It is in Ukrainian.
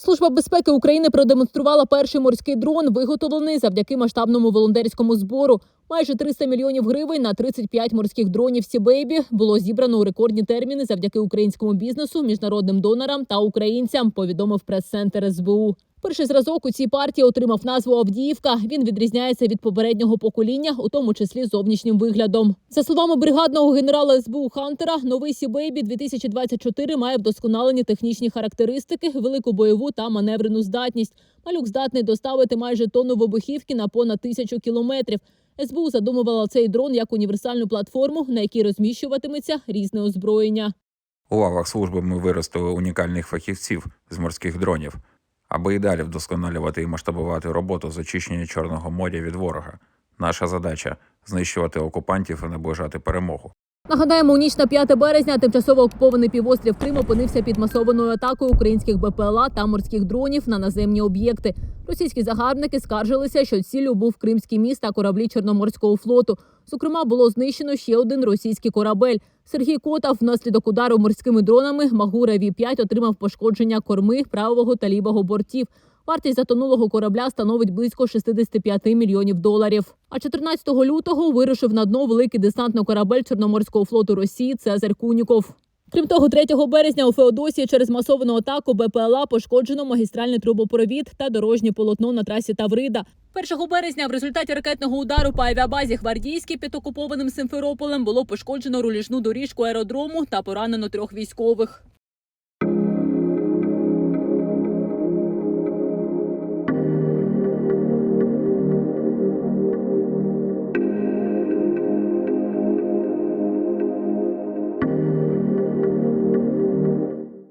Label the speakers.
Speaker 1: Служба безпеки України продемонструвала перший морський дрон, виготовлений завдяки масштабному волонтерському збору. Майже 300 мільйонів гривень на 35 морських дронів Сібейбі було зібрано у рекордні терміни завдяки українському бізнесу, міжнародним донорам та українцям. Повідомив прес-центр СБУ. Перший зразок у цій партії отримав назву Авдіївка. Він відрізняється від попереднього покоління, у тому числі зовнішнім виглядом. За словами бригадного генерала СБУ Хантера, новий Сібейбі 2024 має вдосконалені технічні характеристики, велику бойову та маневрену здатність. Малюк здатний доставити майже тонну вибухівки на понад тисячу кілометрів. СБУ задумувала цей дрон як універсальну платформу, на якій розміщуватиметься різне озброєння.
Speaker 2: У лавах служби ми виростили унікальних фахівців з морських дронів, аби і далі вдосконалювати і масштабувати роботу з очищення Чорного моря від ворога. Наша задача знищувати окупантів і наближати перемогу.
Speaker 1: Нагадаємо, у ніч на 5 березня тимчасово окупований півострів Крим опинився під масованою атакою українських БПЛА та морських дронів на наземні об'єкти. Російські загарбники скаржилися, що ціллю був кримський міст та кораблі Чорноморського флоту. Зокрема, було знищено ще один російський корабель. Сергій Котов внаслідок удару морськими дронами Магура Ві 5 отримав пошкодження корми правого та лівого бортів. Вартість затонулого корабля становить близько 65 мільйонів доларів. А 14 лютого вирушив на дно великий десантний корабель Чорноморського флоту Росії Цезарь Куніков. Крім того, 3 березня у Феодосії через масовану атаку БПЛА пошкоджено магістральний трубопровід та дорожнє полотно на трасі Таврида. 1 березня в результаті ракетного удару по авіабазі Гвардійській під окупованим Симферополем було пошкоджено руліжну доріжку аеродрому та поранено трьох військових. thank you